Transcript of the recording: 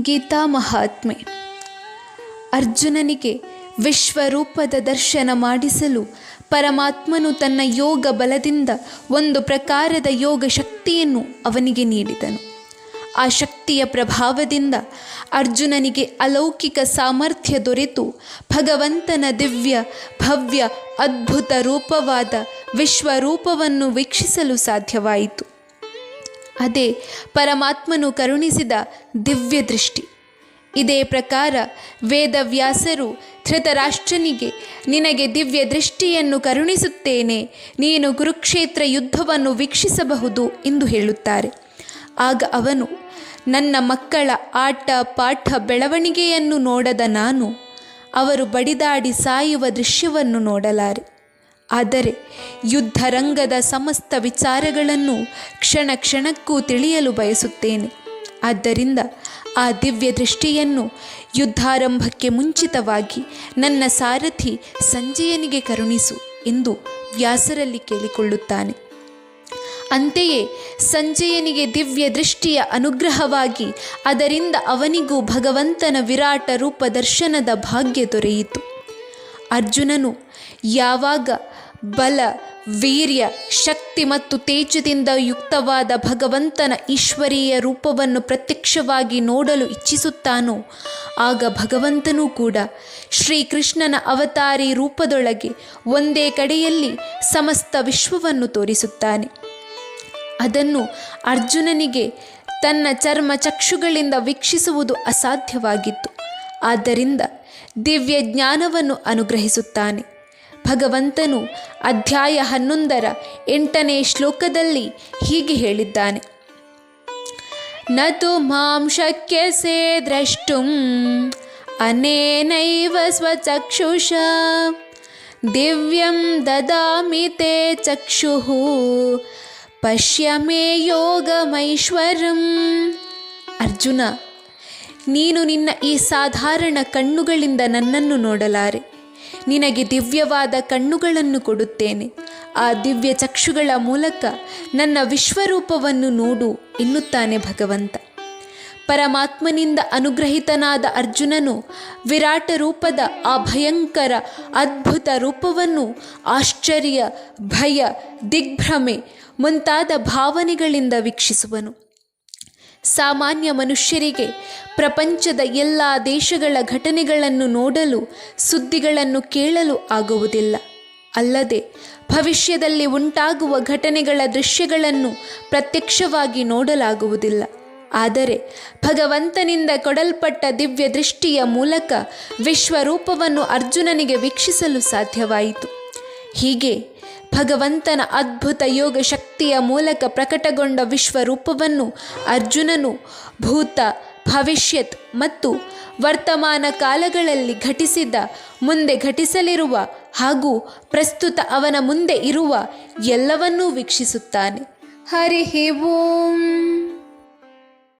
ಗೀತಾ ಮಹಾತ್ಮೆ. ಅರ್ಜುನನಿಗೆ ವಿಶ್ವರೂಪದ ದರ್ಶನ ಮಾಡಿಸಲು ಪರಮಾತ್ಮನು ತನ್ನ ಯೋಗ ಬಲದಿಂದ ಒಂದು ಪ್ರಕಾರದ ಯೋಗ ಶಕ್ತಿಯನ್ನು ಅವನಿಗೆ ನೀಡಿದನು. ಆ ಶಕ್ತಿಯ ಪ್ರಭಾವದಿಂದ ಅರ್ಜುನನಿಗೆ ಅಲೌಕಿಕ ಸಾಮರ್ಥ್ಯ ದೊರೆತು ಭಗವಂತನ ದಿವ್ಯ, ಭವ್ಯ, ಅದ್ಭುತ ರೂಪವಾದ ವಿಶ್ವರೂಪವನ್ನು ವೀಕ್ಷಿಸಲು ಸಾಧ್ಯವಾಯಿತು. ಅದೇ ಪರಮಾತ್ಮನು ಕರುಣಿಸಿದ ದಿವ್ಯ ದೃಷ್ಟಿ. ಇದೇ ಪ್ರಕಾರ ವೇದವ್ಯಾಸರು ಧೃತರಾಷ್ಟ್ರನಿಗೆ, ನಿನಗೆ ದಿವ್ಯ ದೃಷ್ಟಿಯನ್ನು ಕರುಣಿಸುತ್ತೇನೆ, ನೀನು ಕುರುಕ್ಷೇತ್ರ ಯುದ್ಧವನ್ನು ವೀಕ್ಷಿಸಬಹುದು ಎಂದು ಹೇಳುತ್ತಾರೆ. ಆಗ ಅವನು, ನನ್ನ ಮಕ್ಕಳ ಆಟ, ಪಾಠ, ಬೆಳವಣಿಗೆಯನ್ನು ನೋಡದ ನಾನು, ಅವರು ಬಡಿದಾಡಿ ಸಾಯುವ ದೃಶ್ಯವನ್ನು ನೋಡಲಾರೆ. ಆದರೆ ಯುದ್ಧರಂಗದ ಸಮಸ್ತ ವಿಚಾರಗಳನ್ನು ಕ್ಷಣ ಕ್ಷಣಕ್ಕೂ ತಿಳಿಯಲು ಬಯಸುತ್ತೇನೆ. ಆದ್ದರಿಂದ ಆ ದಿವ್ಯ ದೃಷ್ಟಿಯನ್ನು ಯುದ್ಧಾರಂಭಕ್ಕೆ ಮುಂಚಿತವಾಗಿ ನನ್ನ ಸಾರಥಿ ಸಂಜಯನಿಗೆ ಕರುಣಿಸು ಎಂದು ವ್ಯಾಸರಲ್ಲಿ ಕೇಳಿಕೊಳ್ಳುತ್ತಾನೆ. ಅಂತೆಯೇ ಸಂಜಯನಿಗೆ ದಿವ್ಯ ದೃಷ್ಟಿಯ ಅನುಗ್ರಹವಾಗಿ ಅದರಿಂದ ಅವನಿಗೂ ಭಗವಂತನ ವಿರಾಟ ರೂಪ ದರ್ಶನದ ಭಾಗ್ಯ ದೊರೆಯಿತು. ಅರ್ಜುನನು ಯಾವಾಗ ಬಲ, ವೀರ್ಯ, ಶಕ್ತಿ ಮತ್ತು ತೇಜದಿಂದ ಯುಕ್ತವಾದ ಭಗವಂತನ ಈಶ್ವರೀಯ ರೂಪವನ್ನು ಪ್ರತ್ಯಕ್ಷವಾಗಿ ನೋಡಲು ಇಚ್ಛಿಸುತ್ತಾನೋ, ಆಗ ಭಗವಂತನೂ ಕೂಡ ಶ್ರೀಕೃಷ್ಣನ ಅವತಾರಿ ರೂಪದೊಳಗೆ ಒಂದೇ ಕಡೆಯಲ್ಲಿ ಸಮಸ್ತ ವಿಶ್ವವನ್ನು ತೋರಿಸುತ್ತಾನೆ. ಅದನ್ನು ಅರ್ಜುನನಿಗೆ ತನ್ನ ಚರ್ಮ ಚಕ್ಷುಗಳಿಂದ ವೀಕ್ಷಿಸುವುದು ಅಸಾಧ್ಯವಾಗಿತ್ತು. ಆದ್ದರಿಂದ ದಿವ್ಯ ಜ್ಞಾನವನ್ನು ಅನುಗ್ರಹಿಸುತ್ತಾನೆ. ಭಗವಂತನು ಅಧ್ಯಾಯ ಹನ್ನೊಂದರ ಎಂಟನೇ ಶ್ಲೋಕದಲ್ಲಿ ಹೀಗೆ ಹೇಳಿದ್ದಾನೆ. ನತು ಮಾಂ ಶಕ್ಯಸೆ ದ್ರಷ್ಟುಂ, ಅನೇನೈವ ಸ್ವಚಕ್ಷುಷ, ದಿವ್ಯಂ ದದಾಮಿ ತೇ ಚಕ್ಷು ಪಶ್ಯ ಮೇ ಯೋಗಮೈಶ್ವರಂ. ಅರ್ಜುನ, ನೀನು ನಿನ್ನ ಈ ಸಾಧಾರಣ ಕಣ್ಣುಗಳಿಂದ ನನ್ನನ್ನು ನೋಡಲಾರೆ. ನಿನಗೆ ದಿವ್ಯವಾದ ಕಣ್ಣುಗಳನ್ನು ಕೊಡುತ್ತೇನೆ. ಆ ದಿವ್ಯ ಚಕ್ಷುಗಳ ಮೂಲಕ ನನ್ನ ವಿಶ್ವರೂಪವನ್ನು ನೋಡು ಎನ್ನುತ್ತಾನೆ ಭಗವಂತ. ಪರಮಾತ್ಮನಿಂದ ಅನುಗ್ರಹಿತನಾದ ಅರ್ಜುನನು ವಿರಾಟ ರೂಪದ ಆ ಭಯಂಕರ ಅದ್ಭುತ ರೂಪವನ್ನು ಆಶ್ಚರ್ಯ, ಭಯ, ದಿಗ್ಭ್ರಮೆ ಮುಂತಾದ ಭಾವನೆಗಳಿಂದ ವೀಕ್ಷಿಸುವನು. ಸಾಮಾನ್ಯ ಮನುಷ್ಯರಿಗೆ ಪ್ರಪಂಚದ ಎಲ್ಲ ದೇಶಗಳ ಘಟನೆಗಳನ್ನು ನೋಡಲು, ಸುದ್ದಿಗಳನ್ನು ಕೇಳಲು ಆಗುವುದಿಲ್ಲ. ಅಲ್ಲದೆ, ಭವಿಷ್ಯದಲ್ಲಿ ಉಂಟಾಗುವ ಘಟನೆಗಳ ದೃಶ್ಯಗಳನ್ನು ಪ್ರತ್ಯಕ್ಷವಾಗಿ ನೋಡಲಾಗುವುದಿಲ್ಲ. ಆದರೆ, ಭಗವಂತನಿಂದ ಕೊಡಲ್ಪಟ್ಟ ದಿವ್ಯ ದೃಷ್ಟಿಯ ಮೂಲಕ ವಿಶ್ವರೂಪವನ್ನು ಅರ್ಜುನನಿಗೆ ವೀಕ್ಷಿಸಲು ಸಾಧ್ಯವಾಯಿತು. ಹೀಗೆ ಭಗವಂತನ ಅದ್ಭುತ ಯೋಗ ಶಕ್ತಿಯ ಮೂಲಕ ಪ್ರಕಟಗೊಂಡ ವಿಶ್ವರೂಪವನ್ನು ಅರ್ಜುನನು ಭೂತ, ಭವಿಷ್ಯತ್ ಮತ್ತು ವರ್ತಮಾನ ಕಾಲಗಳಲ್ಲಿ ಘಟಿಸಿದ, ಮುಂದೆ ಘಟಿಸಲಿರುವ ಹಾಗೂ ಪ್ರಸ್ತುತ ಅವನ ಮುಂದೆ ಇರುವ ಎಲ್ಲವನ್ನೂ ವೀಕ್ಷಿಸುತ್ತಾನೆ. ಹರಿ ಓಂ.